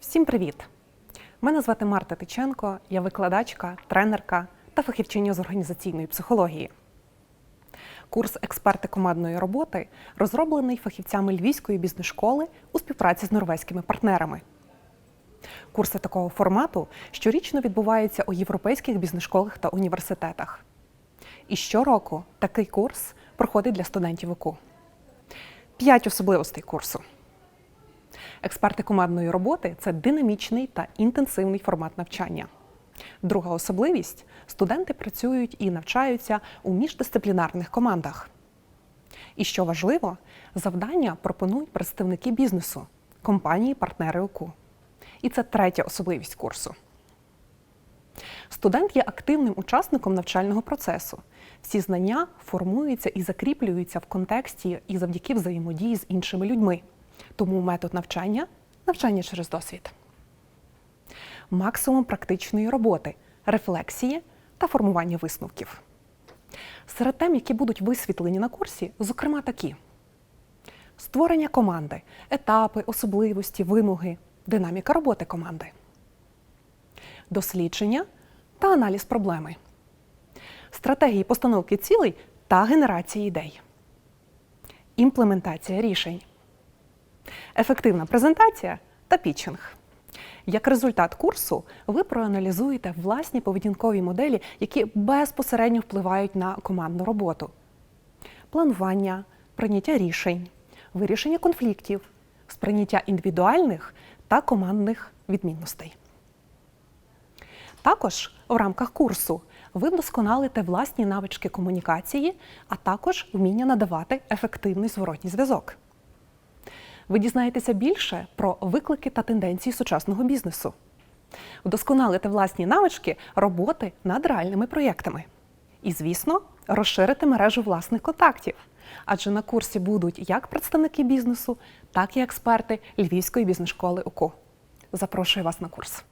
Всім привіт! Мене звати Марта Тиченко, я викладачка, тренерка та фахівчиня з організаційної психології. Курс експерти командної роботи розроблений фахівцями Львівської бізнес-школи у співпраці з норвезькими партнерами. Курси такого формату щорічно відбуваються у європейських бізнес-школах та університетах. І щороку такий курс проходить для студентів УКУ. П'ять особливостей курсу. Експерти командної роботи це динамічний та інтенсивний формат навчання. Друга особливість студенти працюють і навчаються у міждисциплінарних командах. І що важливо, завдання пропонують представники бізнесу, компанії, партнери УКУ. І це третя особливість курсу. Студент є активним учасником навчального процесу. Всі знання формуються і закріплюються в контексті і завдяки взаємодії з іншими людьми. Тому метод навчання навчання через досвід. Максимум практичної роботи, рефлексії та формування висновків. Серед тем, які будуть висвітлені на курсі, зокрема такі: створення команди, етапи, особливості, вимоги, динаміка роботи команди, дослідження та аналіз проблеми, стратегії постановки цілей та генерації ідей, імплементація рішень, ефективна презентація та пітчинг. Як результат курсу, ви проаналізуєте власні поведінкові моделі, які безпосередньо впливають на командну роботу: планування, прийняття рішень, вирішення конфліктів, сприйняття індивідуальних та командних відмінностей. Також в рамках курсу ви вдосконалите власні навички комунікації, а також вміння надавати ефективний зворотній зв'язок. Ви дізнаєтеся більше про виклики та тенденції сучасного бізнесу. Вдосконалите власні навички роботи над реальними проєктами. І, звісно, розширите мережу власних контактів. Адже на курсі будуть як представники бізнесу, так і експерти Львівської бізнес-школи УКУ. Запрошую вас на курс.